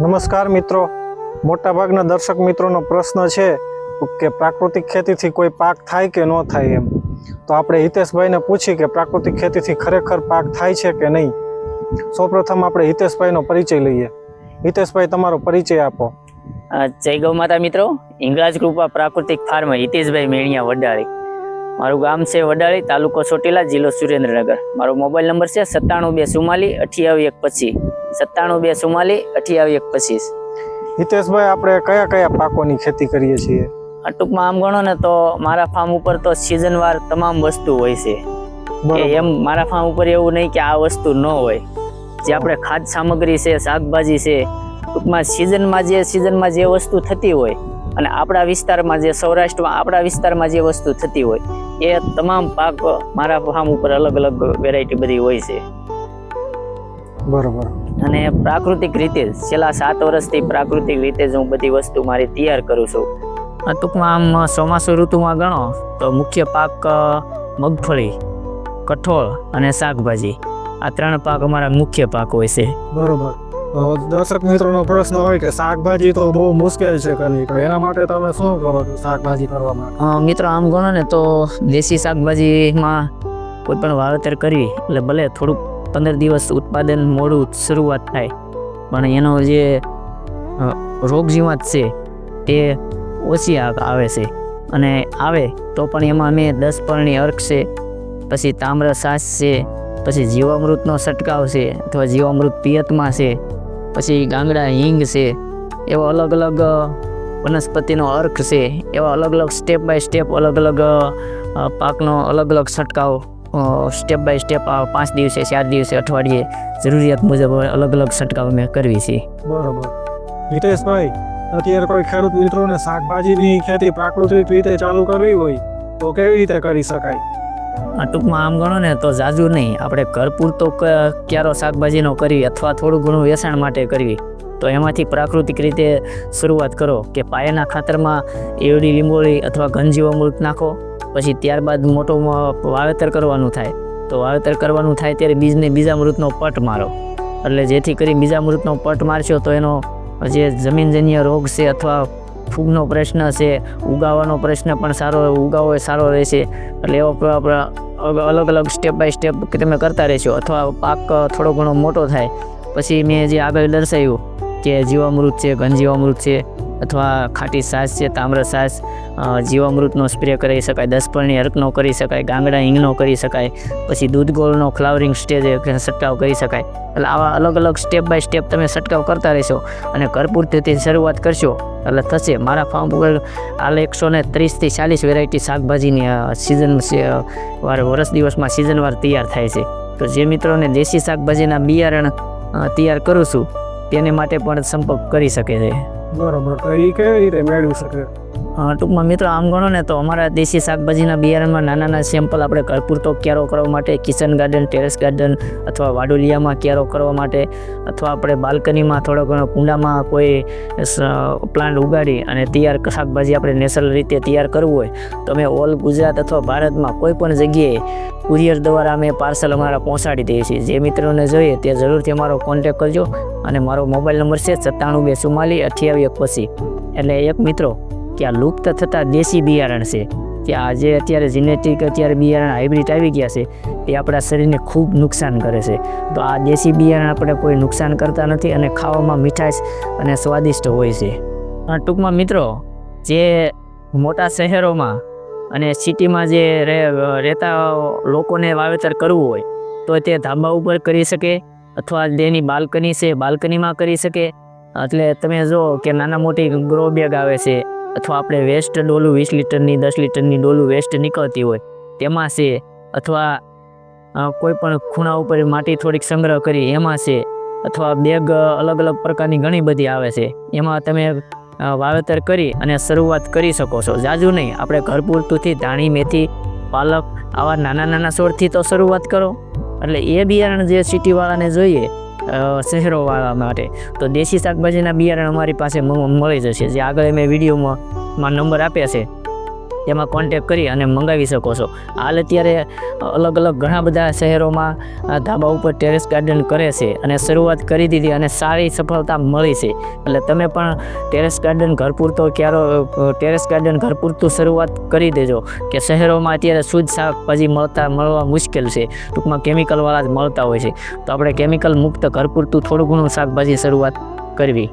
નમસ્કાર મિત્રો. મોટાભાગના દર્શક મિત્રોનો પ્રશ્ન છે કે પ્રાકૃતિક ખેતીથી કોઈ પાક થાય કે ન થાય એમ? તો આપણે હિતેશભાઈને પૂછી કે પ્રાકૃતિક ખેતીથી ખરેખર પાક થાય છે કે નહીં? સૌપ્રથમ આપણે હિતેશભાઈનો પરિચય લઈએ. હિતેશભાઈ, તમારો પરિચય આપો. જય ગૌ માતા મિત્રો. ઇંગરાજ કૃપા પ્રાકૃતિક ફાર્મ હિતેશભાઈ મેણિયા વડાળી. મારું ગામ છે વડાળી તાલુકો ચોટીલા જિલ્લો સુરેન્દ્રનગર. મારો મોબાઈલ નંબર છે સત્તાણું બે ચુમ્માલી અઠ્યાવી એક પચીસ સત્તાણું બે ચુમ્માલી અઠ્યાવી એક પચીસ હિતેશભાઈ આપણે કયા કયા પાકોની ખેતી કરીએ છીએ? ટૂંકમાં આમ ગણો ને તો મારા ફાર્મ ઉપર તો સિઝનવાર તમામ વસ્તુ હોય છે. એમ મારા ફાર્મ ઉપર એવું નહીં કે આ વસ્તુ ન હોય. જે આપણે ખાદ્ય સામગ્રી છે શાકભાજી છે ટૂંકમાં સિઝનમાં જે સિઝનમાં જે વસ્તુ થતી હોય અને આપણા વિસ્તારમાં જે સૌરાષ્ટ્રમાં આપણા વિસ્તારમાં જે વસ્તુ થતી હોય એ તમામ પાક મારા ફાર્મ ઉપર અલગ અલગ વેરાયટી બધી હોય છે. બરોબર. અને પ્રાકૃતિક રીતે છેલ્લા સાત વર્ષથી પ્રાકૃતિક રીતે જ હું બધી વસ્તુ મારી તૈયાર કરું છું. આ ટૂંકમાં આમ ચોમાસુ ઋતુમાં ગણો તો મુખ્ય પાક મગફળી કઠોળ અને શાકભાજી. આ ત્રણ પાક અમારા મુખ્ય પાક હોય છે. બરોબર. દર્શક મિત્રોનો પ્રશ્ન હોય કે શાકભાજી તો બહુ મુશ્કેલ છે કરવી તો એના માટે તમે શું કરો છો શાકભાજી કરવા માટે મિત્રો, આમ ગણો ને તો દેશી શાકભાજીમાં કોઈ પણ વાવેતર કરી એટલે ભલે થોડુંક પંદર દિવસ ઉત્પાદન મોડું શરૂઆત થાય, પણ એનો જે રોગજીવાત છે તે ઓછી આવે છે, અને આવે તો પણ એમાં અમે દસ પર્ણી અર્ક છે, પછી તામ્ર સાસ છે, પછી જીવામૃતનો છંટકાવ છે, અથવા જીવામૃત પિયતમાં છે પછી ગાંગડા હિંગ છે, એવો અલગ અલગ વનસ્પતિનો અર્ક છે, એવા અલગ અલગ સ્ટેપ બાય સ્ટેપ અલગ અલગ પાકનો અલગ અલગ છંટકાવ સ્ટેપ બાય સ્ટેપ પાંચ દિવસે, ચાર દિવસે, અઠવાડિયે જરૂરિયાત મુજબ અલગ અલગ છંટકાવ અમે કરવી છે. બરાબર. હિતેશભાઈ, અત્યારે કોઈ ખેડૂત મિત્રોને શાકભાજીની ખેતી, પ્રાકૃતિક રીતે ચાલુ કરવી હોય, તો કેવી રીતે કરી શકાય? ટૂંકમાં આમ ગણો ને તો જાજુ નહીં. આપણે ઘર પૂરતો ક્યારો શાકભાજીનો કરવી અથવા થોડું ઘણું વેચાણ માટે કરવી. તો એમાંથી પ્રાકૃતિક રીતે શરૂઆત કરો કે પાયાના ખાતરમાં એવડી લીંબોળી અથવા ઘનજીવામૃત નાખો. પછી ત્યારબાદ મોટો વાવેતર કરવાનું થાય. તો વાવેતર કરવાનું થાય ત્યારે બીજને બીજા મૃતનો પટ મારો. એટલે જેથી કરી બીજા મૃતનો પટ મારશો તો એનો જે જમીનજન્ય રોગ છે અથવા ફૂગનો પ્રશ્ન છે ઉગાવાનો પ્રશ્ન પણ સારો, ઉગાવો એ સારો રહેશે. એટલે એવો અલગ અલગ સ્ટેપ બાય સ્ટેપ તમે કરતા રહેશો અથવા પાક થોડો ઘણો મોટો થાય. પછી મેં જે આગળ દર્શાવ્યું કે જીવામૃત છે, ઘનજીવામૃત છે અથવા ખાટી સાસ છે, તામ્ર સાસ જીવામૃતનો સ્પ્રે કરી શકાય દસ પર્ણી અર્કનો કરી શકાય, ગાંગડા હિંગનો કરી શકાય, પછી દૂધ ગોળનો ફ્લાવરિંગ સ્ટેજ છંટકાવ કરી શકાય. એટલે આવા અલગ અલગ સ્ટેપ બાય સ્ટેપ તમે છંટકાવ કરતા રહેશો અને કરપૂરથી શરૂઆત કરશો, એટલે થશે. મારા ફાર્મ ઉપર હાલ એકસો ને ત્રીસથી ચાલીસ વેરાયટી શાકભાજીની સિઝન વાર વરસ દિવસમાં સિઝનવાર તૈયાર થાય છે. તો જે મિત્રોને દેશી શાકભાજીના બિયારણ તૈયાર કરું છું, તેને માટે પણ સંપર્ક કરી શકે છે. બરોબર. તો એ કેવી રીતે મેળવી શકે? ટૂંકમાં મિત્રો આમ ગણો ને તો અમારા દેશી શાકભાજીના બિયારણમાં નાના નાના સેમ્પલ આપણે ઘર ક્યારો કરવા માટે કિચન ગાર્ડન ટેરેસ ગાર્ડન અથવા વાડોલિયામાં ક્યારો કરવા માટે અથવા આપણે બાલ્કનીમાં થોડો ઘણો કુંડામાં કોઈ પ્લાન્ટ ઉગાડી અને તૈયાર શાકભાજી આપણે નેચરલ રીતે તૈયાર કરવું હોય, તો અમે ઓલ ગુજરાત અથવા ભારતમાં કોઈ પણ જગ્યાએ કુરિયર દ્વારા અમે પાર્સલ અમારા પહોંચાડી દઈએ છીએ. જે મિત્રોને જોઈએ તે જરૂરથી અમારો કોન્ટેક કરજો અને મારો મોબાઈલ નંબર છે સત્તાણું બે ચુમ્માલીસ અઠ્યાવીસ પછી એટલે એક મિત્રો આ લુપ્ત થતા દેશી બિયારણ છે. આ જે અત્યારે જીનેટિક અત્યારે બિયારણ હાઇબ્રિડ આવી ગયા છે. એ આપણા શરીરને ખૂબ નુકસાન કરે છે. તો આ દેશી બિયારણ આપણે કોઈ નુકસાન કરતા નથી અને ખાવામાં મીઠાશ અને સ્વાદિષ્ટ હોય છે. ટૂંકમાં મિત્રો, જે મોટા શહેરોમાં અને સિટીમાં જે રહેતા લોકોને વાવેતર કરવું હોય, તો તે ધાબા ઉપર કરી શકે અથવા તેની બાલ્કની છે, બાલ્કનીમાં કરી શકે. એટલે તમે જો કે નાના મોટી ગ્રો બેગ આવે છે. અથવા આપણે વેસ્ટ ડોલું વીસ લીટરની, દસ લીટરની ડોલું વેસ્ટ નીકળતી હોય, તેમાં છે, અથવા કોઈ પણ ખૂણા ઉપર માટી થોડીક સંગ્રહ કરી, એમાં છે, અથવા બેગ અલગ અલગ પ્રકારની ઘણી બધી આવે છે, એમાં તમે વાવેતર કરી અને શરૂઆત કરી શકો છો. જાજુ નહીં, આપણે ઘર પૂરતુંથી ધાણી, મેથી, પાલક આવા નાના નાના છોડથી તો શરૂઆત કરો. એટલે એ બિયારણ જે સિટીવાળાને જોઈએ અ, શહેરોવાળા માટે તો દેશી શાકભાજીના બિયારણ અમારી પાસે મળી જશે. જે આગળ મેં વિડીયોમાં માં નંબર આપ્યા છે. એમાં કોન્ટેક કરી અને મંગાવી શકો છો. હાલ અત્યારે અલગ અલગ ઘણા બધા શહેરોમાં ધાબા ઉપર ટેરેસ ગાર્ડન કરે છે અને શરૂઆત કરી દીધી અને સારી સફળતા મળી છે. એટલે તમે પણ ટેરેસ ગાર્ડન ઘર પૂરતો ક્યારો ટેરેસ ગાર્ડન ઘર પૂરતું શરૂઆત કરી દેજો કે શહેરોમાં અત્યારે શુદ્ધ શાકભાજી મળતા, મળવા મુશ્કેલ છે. ટૂંકમાં કેમિકલવાળા જ મળતા હોય છે. તો આપણે કેમિકલ મુક્ત ઘર પૂરતું થોડું ઘણું શાકભાજી શરૂઆત કરવી.